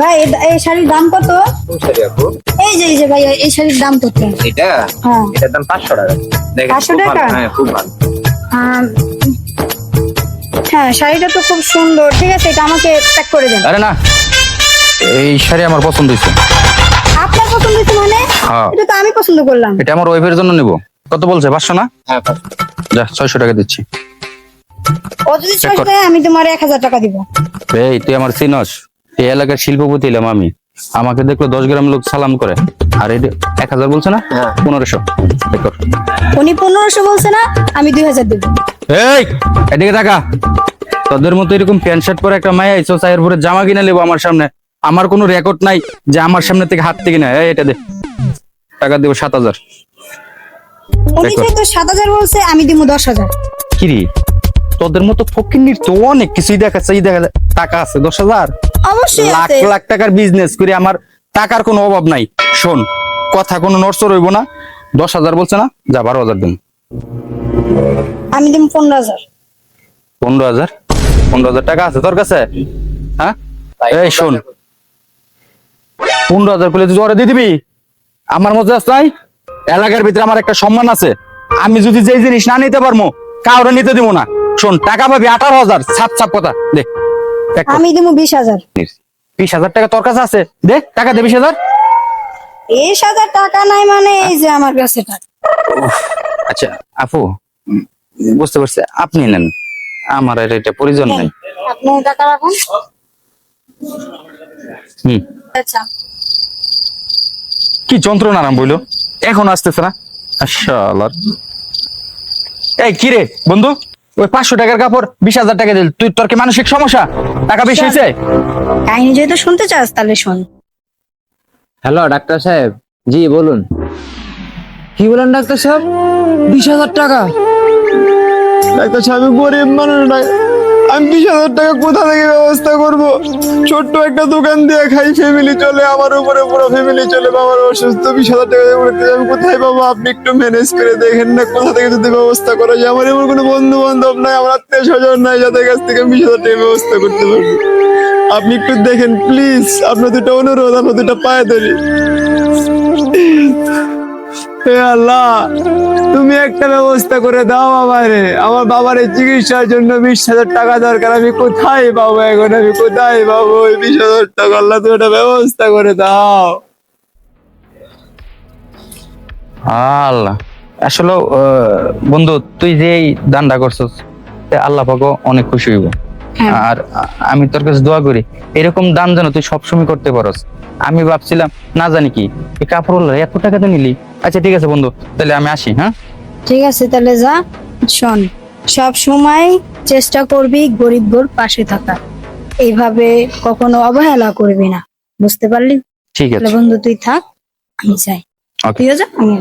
ভাই এই শাড়ির দাম কত? কোন শাড়ি আপু? এই যে এই যে ভাই এই শাড়ির দাম কত? এটা? হ্যাঁ। এটার দাম পাঁচশো টাকা। দেখেন 500 টাকা? হ্যাঁ খুব ভালো। হ্যাঁ শাড়িটা তো খুব সুন্দর। ঠিক আছে এটা আমাকে প্যাক করে দেন। আরে না এই শাড়ি আমার পছন্দ হয়েছে। আপনার পছন্দ হয়েছে মানে? হ্যাঁ। এটা তো আমি পছন্দ করলাম। এটা আমার ওয়াইফের জন্য নিব। কত বলছে? পাঁচশো না? হ্যাঁ যা ছয়শো টাকা দিচ্ছি। ও যদি Check কর। ছয়শো আমি তোমার এক হাজার টাকা দিব। এই তুই আমার চিনস? এই এলাকার শিল্পপতি এলাম আমি। আমাকে দেখল দশ গ্রাম লোক সালাম করে। আর এটা এক হাজার বলছে না? হ্যাঁ। পনেরোশো। উনি পনেরোশো বলছে না আমি দুই হাজার দেবো। এই এদিকে টাকা তোদের মতো এরকম প্যান্ট শার্ট পরে একটা মায়া আইসো চায়ের পরে জামা কিনে নেব আমার সামনে। আমার কোনো রেকর্ড নাই যে আমার সামনে থেকে হাত থেকে না এই এটা দে। টাকা দেবো সাত হাজার। উনি। সাত হাজার বলছে আমি দিব দশ হাজার। কিরি? তোদের মতো ফকিন্নির তো অনেক কিছুই দেখাচ্ছে এই দেখা যায়। টাকা আছে দশ হাজার। অবশ্যই লাখ লাখ টাকার বিজনেস করে আমার টাকার কোনো অভাব নাই। শোন কথা কোনো নড়চড় হইব না। দশ হাজার বলছে না যা বারো হাজার দিন। আমি দিব পনেরো হাজার। পনেরো হাজার? পনেরো হাজার টাকা আছে তোর কাছে? হ্যাঁ? এই শোন পনেরো হাজার করলে তুই ওরে দিয়ে দিবি? আমার মধ্যে আছে নাই? এলাকার ভিতরে আমার একটা সম্মান আছে। আমি যদি যেই জিনিস না নিতে পারব কাউরে নিতে দিব না। শোন টাকা পাবি আঠারো হাজার ছাপ ছাপ কথা। দেখ আমি দিব বিশ হাজার। বিশ হাজার টাকা তোর কাছে আছে? দে টাকা দে বিশ হাজার। বিশ হাজার টাকা নাই মানে এই যে আমার কাছে টাকা। আচ্ছা আপু বুঝতে পারছি আপনি নেন। আমার আর এটা প্রয়োজন নাই। আপনি টাকা রাখুন। হুম। আচ্ছা। কি যন্ত্রণা আরাম বইলো? এখন আসতেছে না? আশাআল্লাহ এই কি রে বন্ধু? ওই পাঁচশো টাকার কাপড় বিশ হাজার টাকা দিল। তুই তোর কি মানসিক সমস্যা? টাকা বেশি হয়েছে? কাহিনী যেহেতু শুনতে চাস তাহলে শোন। হ্যালো ডাক্তার সাহেব। জি বলুন। কি বলেন ডাক্তার সাহেব? বিশ হাজার টাকা। ডাক্তার সাহেব আমি গরিব মানুষ না আমি বিশ হাজার টাকা কোথা থেকে ব্যবস্থা করব? ছোট্ট একটা দোকান দিয়ে খাই ফ্যামিলি চলে, আমার উপরে পুরো ফ্যামিলি চলে, বাবার অসুস্থ, বিশ হাজার টাকা আমি কোথায় পাবো? আপনি একটু ম্যানেজ করে দেখেন না, কোথা থেকে যদি ব্যবস্থা করা যায়? আমার এমন কোনো বন্ধু বান্ধব নাই, আমার আত্মীয় স্বজন নাই, যাদের কাছ থেকে বিশ হাজার টাকা ব্যবস্থা করতে পারব। আপনি একটু দেখেন প্লিজ আপনার দুটো অনুরোধ, আপনার দুটো পায়ে ধরি। হে আল্লাহ তুমি একটা ব্যবস্থা করে দাও আমারে। আমার বাবার এই চিকিৎসার জন্য বিশ হাজার টাকা দরকার। আমি কোথায় পাবো এখন? আমি কোথায় পাবো ওই বিশ হাজার টাকা? আল্লাহ তুমি একটা ব্যবস্থা করে দাও। আল্লাহ। আসলে আহ, বন্ধু তুই যে এই দানটা করছস আল্লাহ পাকও অনেক খুশি হইব। হ্যাঁ। আর আমি তোর কাছে দোয়া করি এরকম দান যেন তুই সবসময় করতে পারস। আমি ভাবছিলাম না জানি কি এই কাপড় এত টাকা তো নিলি আচ্ছা ঠিক আছে বন্ধু তাহলে আমি আসি হ্যাঁ? ঠিক আছে তাহলে যা শোন সব সময় চেষ্টা করবি গরিব গোর পাশে থাকা। এইভাবে কখনো অবহেলা করবি না বুঝতে পারলি? ঠিক আছে। বন্ধু তুই থাক আমি যাই. তুইও যা আমি